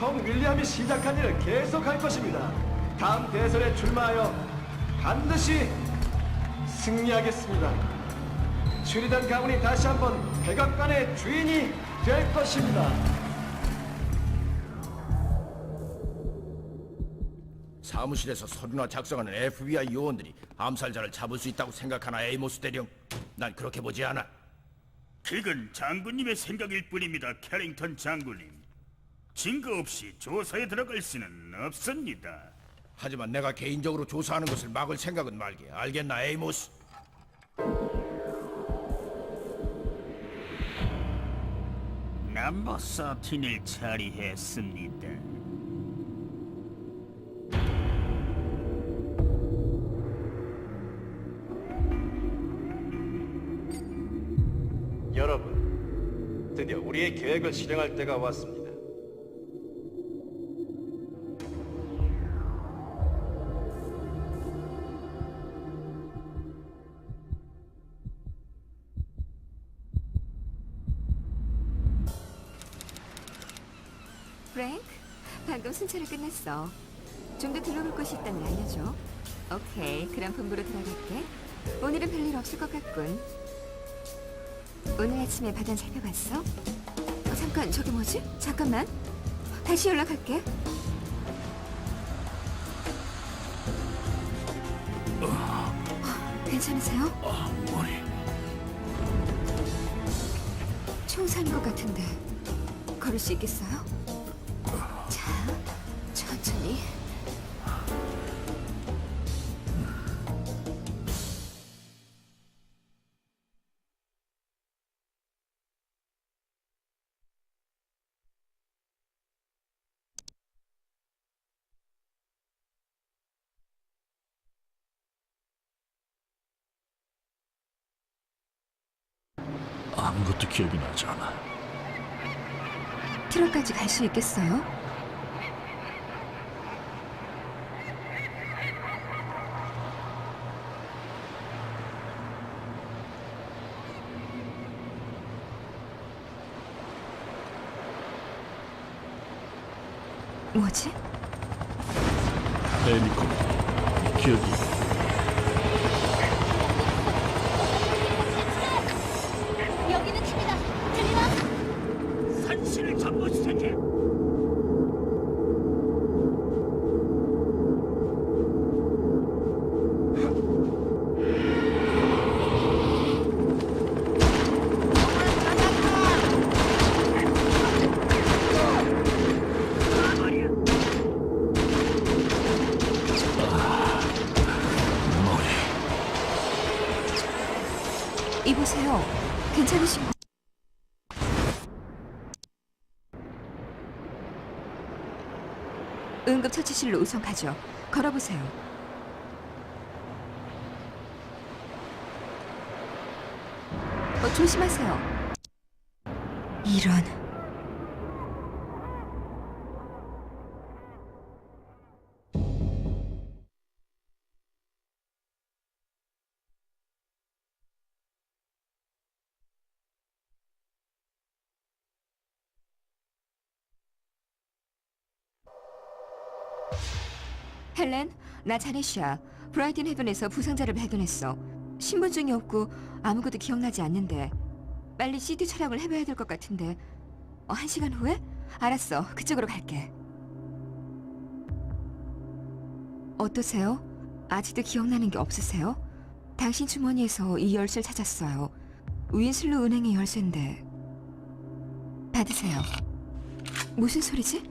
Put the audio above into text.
형 윌리엄이 시작한 일을 계속할 것입니다. 다음 대선에 출마하여 반드시 승리하겠습니다. 슈리단 가문이 다시 한번 백악관의 주인이 될 것입니다. 사무실에서 서류나 작성하는 FBI 요원들이 암살자를 잡을 수 있다고 생각하나 에이모스 대령? 난 그렇게 보지 않아. 그건 장군님의 생각일 뿐입니다, 캐링턴 장군님. 증거 없이 조사에 들어갈 수는 없습니다. 하지만 내가 개인적으로 조사하는 것을 막을 생각은 말게. 알겠나, 에이모스? 넘버 서틴을 처리했습니다. 여러분, 드디어 우리의 계획을 실행할 때가 왔습니다. 프랭크, 방금 순찰을 끝냈어. 좀 더 둘러볼 곳이 있다면 알려줘. 오케이, 그럼 본부로 들어갈게. 오늘은 별일 없을 것 같군. 오늘 아침에 바단 살펴봤어? 어, 잠깐, 저게 뭐지? 잠깐만. 다시 연락할게. 어, 괜찮으세요? 머리. 총살인 것 같은데 걸을 수 있겠어요? 아무것도 기억이 나지 않아. 트럭까지 갈 수 있겠어요? 뭐지? 에미코, 기억이 이보세요. 괜찮으신 거? 응급처치실로 우선 가죠. 걸어보세요. 어, 조심하세요. 이런. 헬렌, 나 자네시야. 브라이튼 헤븐에서 부상자를 발견했어. 신분증이 없고 아무것도 기억나지 않는데 빨리 CT 촬영을 해봐야 될 것 같은데 어, 한 시간 후에? 알았어, 그쪽으로 갈게. 어떠세요? 아직도 기억나는 게 없으세요? 당신 주머니에서 이 열쇠를 찾았어요. 윈슬로 은행의 열쇠인데 받으세요. 무슨 소리지?